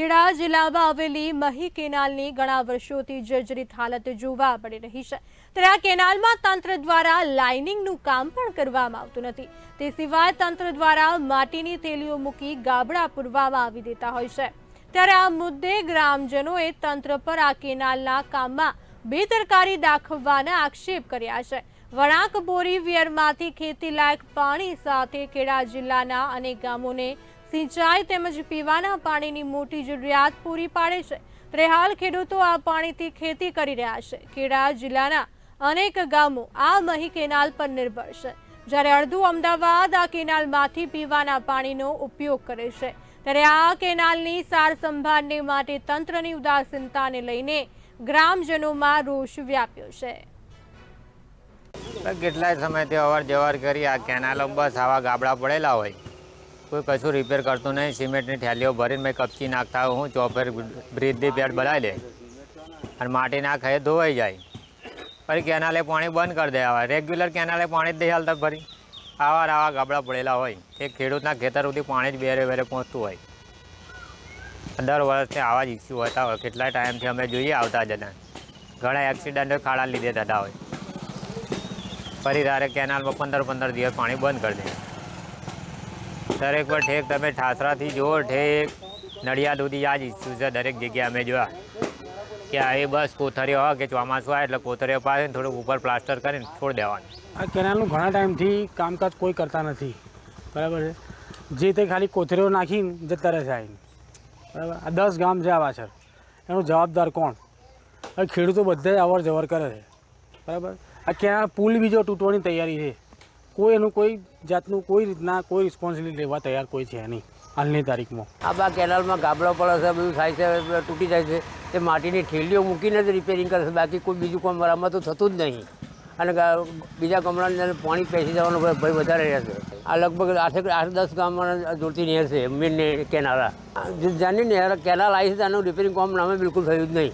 ખેડા જિલ્લામાં આવેલી મહી કેનાલની ઘણા વર્ષોથી જર્જરિત હાલત જોવા મળી રહી છે. ત્યારે આ કેનાલમાં તંત્ર દ્વારા લાઇનિંગનું કામ પણ કરવામાં આવતું નથી. તે સિવાય તંત્ર દ્વારા માટીની થેલીઓ મૂકી ગાબડા પૂરવામાં આવી દેતા હોય છે. ત્યારે આ મુદ્દે ગ્રામજનોએ તંત્ર પર આ કેનાલના કામમાં બેદરકારી દાખવવાના આક્ષેપ કર્યા છે. વળાંક બોરી વિયરમાંથી ખેતીલાયક પાણી સાથે ખેડા જિલ્લાના અનેક ગામોને સિંચાઈ તેમજ પીવાના પાણીની મોટી જરૂરિયાત પૂરી પાડે છે. ત્યારે ખેડૂતો આ પાણીથી ખેતી કરી રહ્યા છે. ખેડા જિલ્લાના અનેક ગામો આ મહી કેનાલ પર નિર્ભર છે. જ્યારે અડધું અમદાવાદ આ કેનાલમાંથી પીવાના પાણીનો ઉપયોગ કરે છે. ત્યારે આ કેનાલની સાર સંભાળને માટે તંત્રની ઉદાસીનતાને લઈને ગ્રામજનોમાં રોષ વ્યાપ્યો છે. કેટલાય સમયથી અવર જવર કરી આ કેનાલો બસ આવા ગાબડા પડેલા હોય. કોઈ કશું રિપેર કરતું નહીં. સિમેન્ટની થેલીઓ ભરીને મેં કપચી નાખતા હું ચોફેર બ્રિજની પેડ બનાવી દે અને માટી નાખે ધોવાઈ જાય. પછી કેનાલે પાણી બંધ કરી દે. આવા રેગ્યુલર કેનાલે પાણી જ દે હાલતા ફરી. આવા આવા ગાબડા પડેલા હોય. એ ખેડૂતના ખેતર સુધી પાણી જ બેરે બેરે પહોંચતું હોય. દર વર્ષે આવા જ ઇસ્યુ હોતા. હોય કેટલા ટાઈમથી અમે જોઈએ આવતા જતા ઘણા એક્સિડન્ટો ખાડા લીધે થતા હોય. ફરી તારે કેનાલમાં પંદર પંદર દિવસ પાણી બંધ કરી દે. દરેક પર ઠેક, તમે ઠાસરાથી જુઓ, ઠેક. નડિયાદ સુધી આ જ ઇસ્યુ છે, દરેક જગ્યાએ અમે જોયા કે આ એ બસ કોથળીઓ હોય કે ચોમાસું આવે એટલે કોથળીઓ પાસે થોડુંક ઉપર પ્લાસ્ટર કરીને છોડી દેવાનું. આ કેનાલનું ઘણા ટાઈમથી કામકાજ કોઈ કરતા નથી. બરાબર છે? જે તે ખાલી કોથરીઓ નાખીને જતા રહે છે આવીને. બરાબર? આ દસ ગામ છે આ પાછળ એનો જવાબદાર કોણ? હવે ખેડૂતો બધા અવર જવર કરે છે. બરાબર? આ કેનાલ પુલ બીજો તૂટવાની તૈયારી છે. કોઈ એનું કોઈ જાતનું કોઈ રીતના કોઈ રિસ્પોન્સિબિલિટી લેવા તૈયાર કોઈ છે નહીં હાલની તારીખમાં. આ બા કેનાલમાં ગાબડા પડે છે, બધું થાય છે તૂટી જાય છે. તે માટીની ઠેલીઓ મૂકીને જ રિપેરિંગ કરે છે. બાકી કોઈ બીજું કામ આમાં તો થતું જ નહીં. અને બીજા ગામડાની અંદર પાણી પેસી જવાનો ભય વધારે રહેશે આ લગભગ આઠ આઠ દસ ગામમાં જોડતી નહેર છે, મેન કેનાલ જ્યાંની નહેર, કેનાલ આવી છે તેનું રિપેરિંગ કામ નામે બિલકુલ થયું જ નહીં.